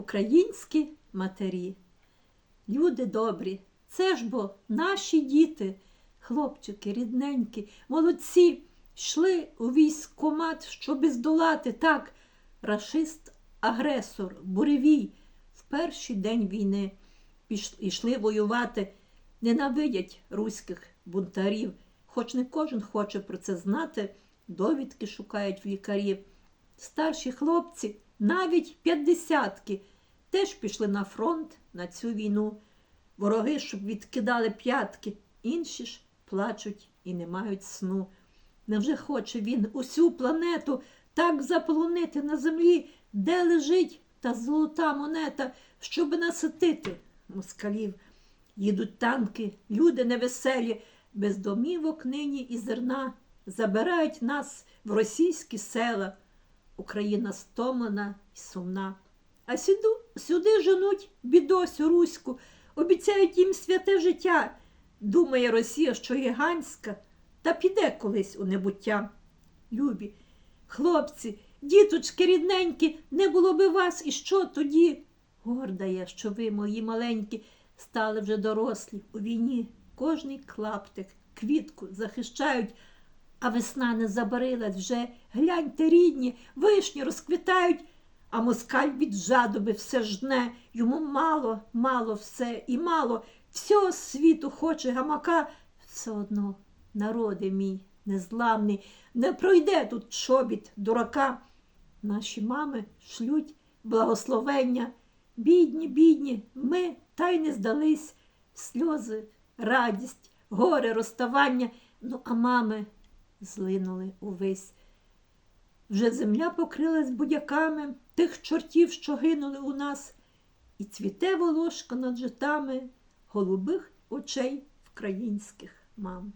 українські матері. Люди добрі, це ж бо наші діти, хлопчики, рідненькі, молодці, йшли у військкомат, щоби здолати так, рашист, агресор, буревій. В перший день війни йшли воювати, ненавидять руських бунтарів. Хоч не кожен хоче про це знати, довідки шукають в лікарів. Старші хлопці, навіть п'ятдесятки, теж пішли на фронт на цю війну. Вороги, щоб відкидали п'ятки, інші ж плачуть і не мають сну. Невже хоче він усю планету так заполонити на землі, де лежить та золота монета, щоби наситити москалів? Їдуть танки, люди невеселі, без домівок нині і зерна, забирають нас в російські села. Україна стомлена і сумна. А сюди, сюди женуть бідосю руську, обіцяють їм святе життя. Думає Росія, що гігантська, та піде колись у небуття. Любі, хлопці, діточки рідненькі, не було би вас, і що тоді? Горда я, що ви, мої маленькі, стали вже дорослі у війні. Кожний клаптик, квітку захищають, а весна не забарилась вже. Гляньте, рідні, вишні розквітають, а москаль від жадоби все жне. Йому мало, мало все і мало. Всього світу хоче гамака. Все одно, народи мій незламний, не пройде тут чобіт дурака. Наші мами шлють благословення. Бідні, бідні, ми та й не здались. Сльози, радість, горе, розставання. Ну, а мами злинули увесь. Вже земля покрилась будяками тих чортів, що гинули у нас, і цвіте волошка над житами голубих очей українських мам.